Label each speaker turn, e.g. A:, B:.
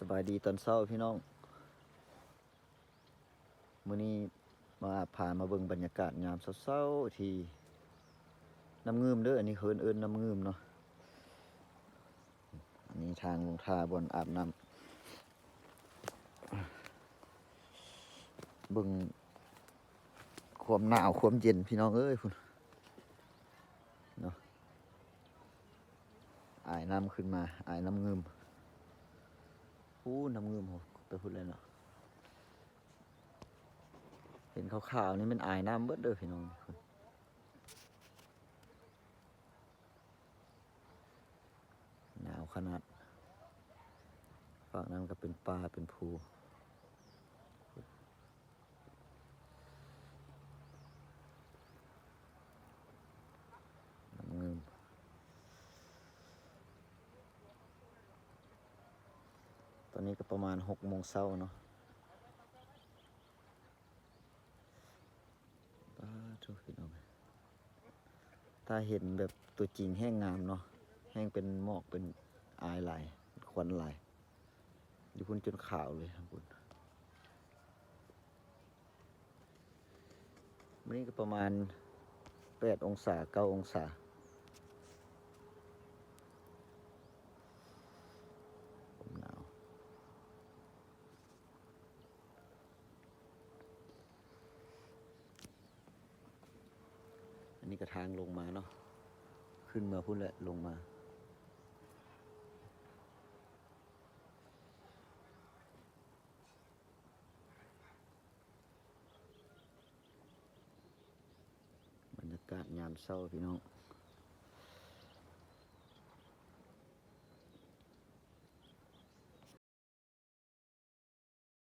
A: สบายดีตอนเช้าพี่น้องมื้อนี้มาพานมาเบิ่งบรรยากาศยามเช้าๆที่น้ำเงืมเด้ออันนี้เฮินเอินน้ำเงืมเนาะอันนี้ทางลงท่าบนอาบน้ำเบิ่งความหนาวความเย็นพี่น้องเอ้ยพุ่นเนาะอายน้ำขึ้นมาอายน้ำเงืม อู้น้ำเงิมโหไปพูดเลยเนาะเห็นขาวๆนี่มันอายน้ำเบิดเด้อพี่น้องหนาวขนาดฝั่งนั้นก็เป็นป่าเป็นภูน้ำเงิม ต อนนี้ก็ประมาณหกโมงเช้าเนาะป้าทุกพี่น้องถ้าเห็นแบบตัวจริงแห้งงามเนาะแห้งเป็นหมอกเป็นอายลายควันลายอยู่พุ่นจนขาวเลยครับคุณวันนี้ก็ประมาณแปดองศาเก้าองศา ผมหนาว อั นี่ก็ทางลงมาเนาะ ขึ้นมาพุ่นแหละลงมา บรรยากาศยามเศร้าพี่น้อง